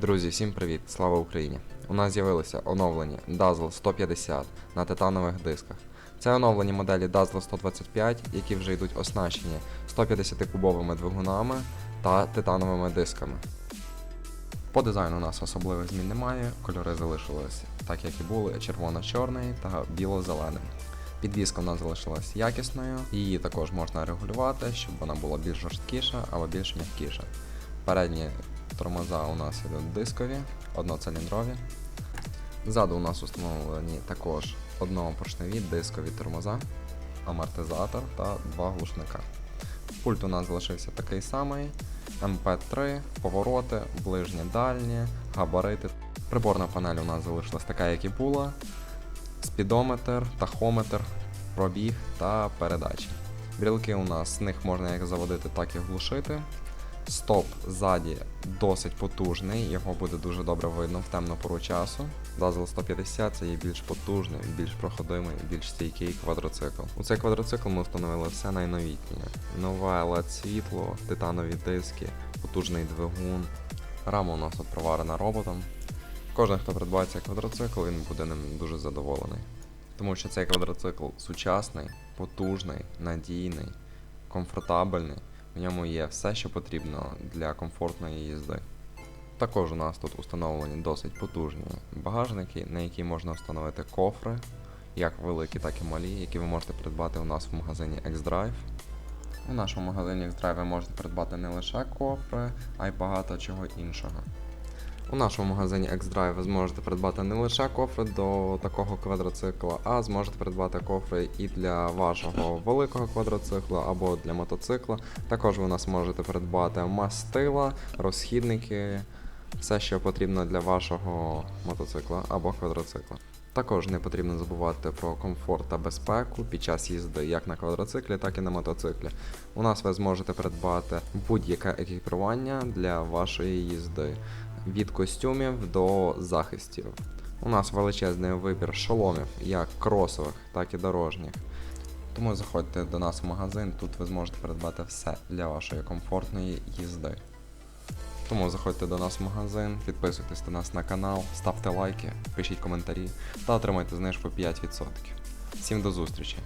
Друзі, всім привіт! Слава Україні! У нас з'явилися оновлені Dazzle 150 на титанових дисках. Це оновлені моделі Dazzle 125, які вже йдуть оснащені 150-кубовими двигунами та титановими дисками. По дизайну у нас особливих змін немає, кольори залишились так, як і були: червоно-чорний та біло-зелений. Підвізка у нас залишилась якісною, її також можна регулювати, щоб вона була більш жорсткіша або більш м'якіша. Передні тормоза у нас ідуть дискові, одноциліндрові. Ззаду у нас установлені також однопоршневі дискові тормоза, амортизатор та два глушника. Пульт у нас залишився такий самий: MP3, повороти, ближні дальні, габарити. Приборна панель у нас залишилась така, як і була. Спідометр, тахометр, пробіг та передачі. Брілки у нас з них можна як заводити, так і глушити. Стоп ззаді досить потужний, його буде дуже добре видно в темну пору часу. Dazzle 150 це є більш потужний, більш проходимий, більш стійкий квадроцикл. У цей квадроцикл ми встановили все найновітнє. Нове LED світло, титанові диски, потужний двигун. Рама у нас от проварена роботом. Кожен, хто придбає цей квадроцикл, він буде ним дуже задоволений. Тому що цей квадроцикл сучасний, потужний, надійний, комфортабельний. В ньому є все, що потрібно для комфортної їзди. Також у нас тут установлені досить потужні багажники, на які можна встановити кофри, як великі, так і малі, які ви можете придбати у нас в магазині X-Drive. У нашому магазині X-Drive ви можете придбати не лише кофри, а й багато чого іншого. У нашому магазині X-Drive ви зможете придбати не лише кофри до такого квадроцикла, а зможете придбати кофри і для вашого великого квадроцикла або для мотоцикла. Також ви у нас можете придбати мастила, розхідники, все, що потрібно для вашого мотоцикла або квадроцикла. Також не потрібно забувати про комфорт та безпеку під час їзди як на квадроциклі, так і на мотоциклі. У нас ви зможете придбати будь-яке екіпірування для вашої їзди від костюмів до захистів. У нас величезний вибір шоломів, як кросових, так і дорожніх. Тому заходьте до нас в магазин, тут ви зможете придбати все для вашої комфортної їзди. Тому заходьте до нас в магазин, підписуйтесь на нас на канал, ставте лайки, пишіть коментарі та отримайте знижку 5%. Всім до зустрічі!